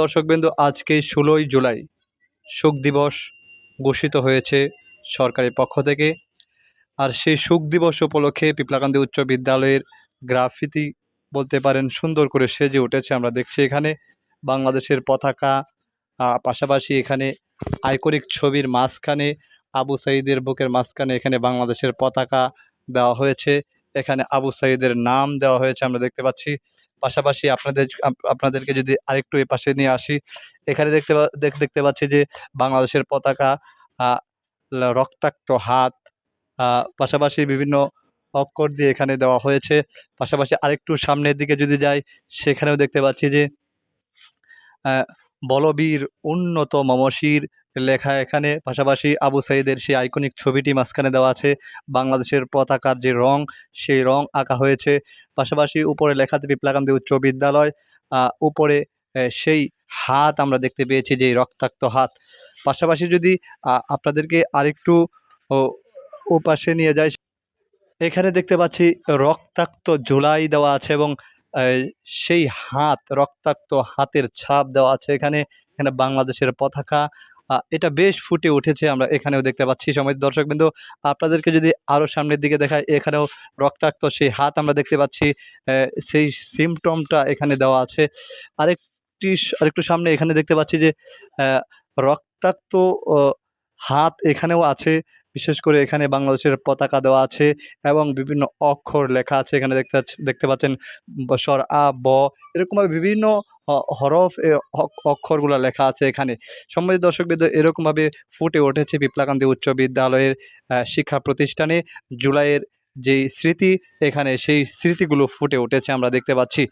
দর্শকবৃন্দ, আজকে ষোলোই জুলাই শোক দিবস ঘোষিত হয়েছে সরকারের পক্ষ থেকে। আর সেই শোক দিবস উপলক্ষে পিপলাকান্দি উচ্চ বিদ্যালয়ের গ্রাফিতি বলতে পারেন, সুন্দর করে সেজে উঠেছে। আমরা দেখছি এখানে বাংলাদেশের পতাকা পাশাপাশি এখানে আইকনিক ছবির মাঝখানে আবু সাইদের বুকের মাঝখানে এখানে বাংলাদেশের পতাকা দেওয়া হয়েছে। এখানে আবু সাইদের নাম দেওয়া হয়েছে, আমরা দেখতে পাচ্ছি। পাশাপাশি আপনাদের আপনাদেরকে যদি আরেকটু এ পাশে নিয়ে আসি, এখানে দেখতে দেখতে পাচ্ছি যে বাংলাদেশের পতাকা রক্তাক্ত হাত পাশাপাশি বিভিন্ন অক্ষর দিয়ে এখানে দেওয়া হয়েছে। পাশাপাশি আরেকটু সামনের দিকে যদি যাই, সেখানেও দেখতে পাচ্ছি যে বলবীর উন্নত মমশির লেখা এখানে। পাশাপাশি আবু সাইদের সেই আইকনিক ছবিটি মাঝখানে দেওয়া আছে। বাংলাদেশের পতাকার যে রং, সেই রং আঁকা হয়েছে। পাশাপাশি উপরে লেখাতে পিপলাকান্দি উচ্চ বিদ্যালয়। উপরে সেই হাত আমরা দেখতে পেয়েছি যে রক্তাক্ত হাত। পাশাপাশি যদি আপনাদেরকে আরেকটু, ও নিয়ে যাই, এখানে দেখতে পাচ্ছি রক্তাক্ত ঝোলাই দেওয়া আছে এবং সেই হাত, রক্তাক্ত হাতের ছাপ দেওয়া আছে এখানে। এখানে বাংলাদেশের পতাকা এটা বেশ ফুটে উঠেছে, আমরা এখানেও দেখতে পাচ্ছি সময়। দর্শকবৃন্দ আপনাদেরকে যদি আরও সামনের দিকে দেখায়, এখানেও রক্তাক্ত সেই হাত আমরা দেখতে পাচ্ছি সেই সিমটমটা এখানে দেওয়া আছে। আরেকটি আরেকটু সামনে এখানে দেখতে পাচ্ছি যে রক্তাক্ত হাত এখানেও আছে। বিশেষ করে এখানে বাংলাদেশের পতাকা দেওয়া আছে এবং বিভিন্ন অক্ষর লেখা আছে। এখানে দেখতে দেখতে পাচ্ছেন স্বর, আ, ব এরকমভাবে বিভিন্ন হরফ অক্ষরগুলো লেখা আছে এখানে। সম্মানিত দর্শকবৃন্দ, এরকমভাবে ফুটে উঠেছে পিপলাকান্দি উচ্চ বিদ্যালয়ের শিক্ষা প্রতিষ্ঠানে। জুলাইয়ের যেই স্মৃতি, এখানে সেই স্মৃতিগুলো ফুটে উঠেছে, আমরা দেখতে পাচ্ছি।